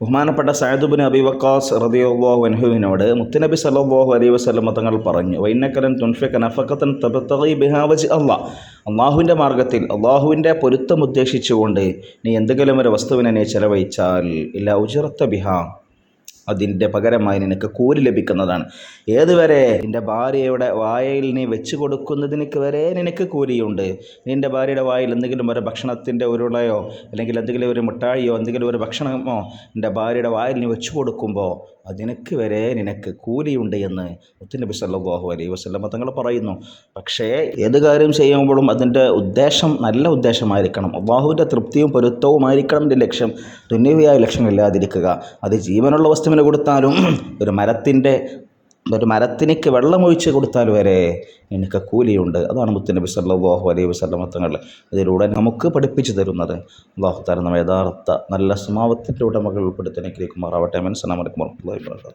ബഹുമാനപ്പെട്ട സയദുബിൻ അബി വക്കാസ് റതിയുള്ളാഹു അൻഹുവിനോട് മുത്തനബി സല്ലല്ലാഹു അലൈഹി വസല്ലം തങ്ങൾ പറഞ്ഞു വൈനക്കലൻ തുൻഫിക്കൻ അഫക്കത്തൻ തബത്തഗി ബിഹാവജ് അള്ളാഹ് അള്ളാഹുവിന്റെ മാർഗത്തിൽ അള്ളാഹുവിന്റെ പൊരുത്തം ഉദ്ദേശിച്ചുകൊണ്ട് നീ എന്തെങ്കിലും ഒരു വസ്തുവിനെ നീ ചെലവഴിച്ചാൽ ഇല്ല ഉജറത്ത ബിഹാ. അതിന്റെ പകരമായി നിനക്ക് കൂലി ലഭിക്കുന്നതാണ്. ഏതുവരെ നിന്റെ ഭാര്യയുടെ വായയിൽ നീ വെച്ച് കൊടുക്കുന്നതിനൊക്കെ വരെ നിനക്ക് കൂലിയുണ്ട്. നിന്റെ ഭാര്യയുടെ വായിൽ എന്തെങ്കിലും ഒരു ഭക്ഷണത്തിന്റെ ഉരുളയോ അല്ലെങ്കിൽ എന്തെങ്കിലും ഒരു മിഠായിയോ എന്തെങ്കിലും ഒരു ഭക്ഷണമോ നിന്റെ ഭാര്യയുടെ വായിൽ നീ വെച്ച് കൊടുക്കുമ്പോൾ അതിനക്ക് വരെ നിനക്ക് കൂലിയുണ്ട് എന്ന് മുത്തുനബി സല്ലല്ലാഹു അലൈഹി വസല്ലം തങ്ങൾ പറയുന്നു. പക്ഷേ ഏത് കാര്യം ചെയ്യുമ്പോഴും അതിന്റെ ഉദ്ദേശം നല്ല ഉദ്ദേശമായിരിക്കണം. അള്ളാഹുവിന്റെ തൃപ്തിയും പൊരുത്തവുമായിരിക്കണം. എന്റെ ലക്ഷ്യം തുന്യവിയായ ലക്ഷ്യമില്ലാതിരിക്കുക അത് ജീവനുള്ള വസ്തുവിന് കൊടുത്താലും ഒരു മരത്തിന്റെ ഒരു മരത്തിനേക്ക് വെള്ളമൊഴിച്ച് കൊടുത്താൽ വരെ എനിക്ക് കൂലിയുണ്ട്. അതാണ് മുത്തുനബി സല്ലല്ലാഹു അലൈഹി വസല്ലം തങ്ങൾ ഇതിലൂടെ നമുക്ക് പഠിപ്പിച്ചു തരുന്നത്. അള്ളാഹു തരുന്ന യഥാർത്ഥ നല്ല സ്വഭാവത്തിന്റെ ഉടമകൾ ഉൾപ്പെടുത്തി അനുഗ്രഹിക്കുമാറാവട്ടെ. മനസ്സിലാമലൈക്കും വബറകാതുഹു.